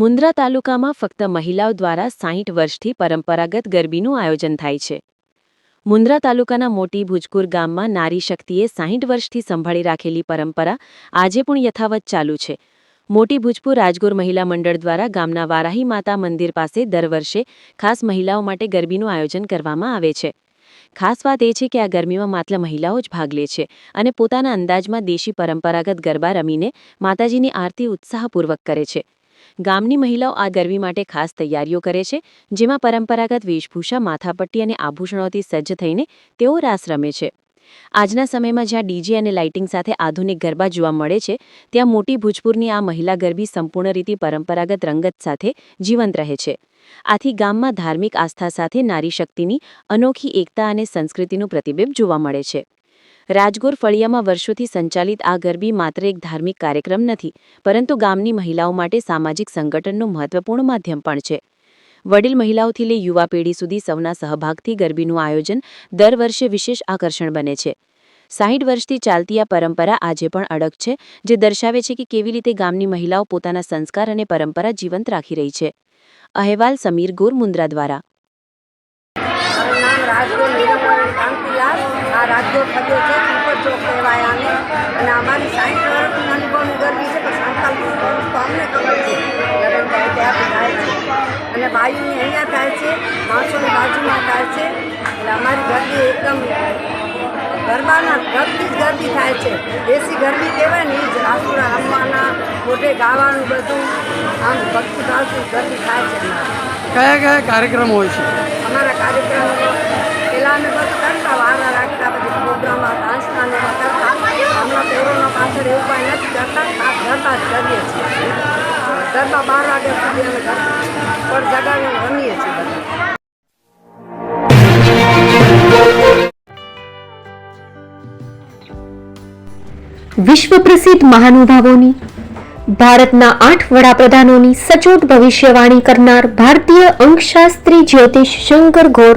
મુન્દ્રા તાલુકામાં ફક્ત મહિલાઓ દ્વારા સાહીઠ વર્ષથી પરંપરાગત ગરબીનું આયોજન થાય છે. મુન્દ્રા તાલુકાના મોટી ભુજકુર ગામમાં નારી શક્તિએ સાહીઠ વર્ષથી સંભાળી રાખેલી પરંપરા આજે પણ યથાવત ચાલુ છે. મોટી ભુજપુર રાજગોર મહિલા મંડળ દ્વારા ગામના વારાહી માતા મંદિર પાસે દર વર્ષે ખાસ મહિલાઓ માટે ગરબીનું આયોજન કરવામાં આવે છે. ખાસ વાત એ છે કે આ ગરમીમાં માત્ર મહિલાઓ જ ભાગ લે છે અને પોતાના અંદાજમાં દેશી પરંપરાગત ગરબા રમીને માતાજીની આરતી ઉત્સાહપૂર્વક કરે છે. ગામની મહિલાઓ આ ગરબી માટે ખાસ તૈયારીઓ કરે છે, જેમાં પરંપરાગત વેશભૂષા, માથાપટ્ટી અને આભૂષણોથી સજ્જ થઈને તેઓ રાસ રમે છે. આજના સમયમાં જ્યાં ડીજે અને લાઇટિંગ સાથે આધુનિક ગરબા જોવા મળે છે, ત્યાં મોટી ભૂજપુરની આ મહિલા ગરબી સંપૂર્ણ રીતે પરંપરાગત રંગત સાથે જીવંત રહે છે. આથી ગામમાં ધાર્મિક આસ્થા સાથે નારી શક્તિની અનોખી એકતા અને સંસ્કૃતિનું પ્રતિબિંબ જોવા મળે છે. રાજગોર ફળિયામાં વર્ષોથી સંચાલિત આ ગરબી માત્ર એક ધાર્મિક કાર્યક્રમ નથી, પરંતુ ગામની મહિલાઓ માટે સામાજિક સંગઠનનું મહત્વપૂર્ણ માધ્યમ પણ છે. વડીલ મહિલાઓથી લઈ યુવા પેઢી સુધી સૌના સહભાગથી ગરબીનું આયોજન દર વર્ષે વિશેષ આકર્ષણ બને છે. સાહીઠ વર્ષથી ચાલતી આ પરંપરા આજે પણ અડગ છે, જે દર્શાવે છે કે કેવી રીતે ગામની મહિલાઓ પોતાના સંસ્કાર અને પરંપરા જીવંત રાખી રહી છે. અહેવાલ સમીર ગોર મુન્દ્રા દ્વારા મારું નામ રાજગોર નીરમણ કાંતિલાલ આ થયો છે ઉપર ચોક કહેવાય આને. અને અમારી સાઠ વર્ષની અનુભવની ગરબી છે પણ સંકલ્પ તો અમને ખબર છે. લગ્ન થાય ત્યાંથી થાય છે. અને બાયુની અહીંયા થાય છે માણસોની બાજુમાં થાય છે. એટલે અમારી ગરબી એકદમ ગરબાના ઘરથી જ ગરબી થાય છે. દેશી ગરબી કહેવાય ને એ જ રાસોડા રમવાના મોઢે ગાવાનું બધું. આમ ભક્તિ ભાવથી ગરબી થાય છે કયા કયા કાર્યક્રમ હોય છે? અમારા કાર્યક્રમો પહેલાં અમે બધું કરતા વારા પાછળ એવું કાંઈ નથી કરતા આ ઘરતા જ કરીએ છીએ ગરબા બાર વાગ્યા સુધી અમે પર જગાવીને રમીએ છીએ વિશ્વ પ્રસિદ્ધ મહાનુભાવોની, ભારતના આઠ વડાપ્રધાનોની સચોટ ભવિષ્યવાણી કરનાર ભારતીય અંકશાસ્ત્રી જ્યોતિષ શંકર ઘોર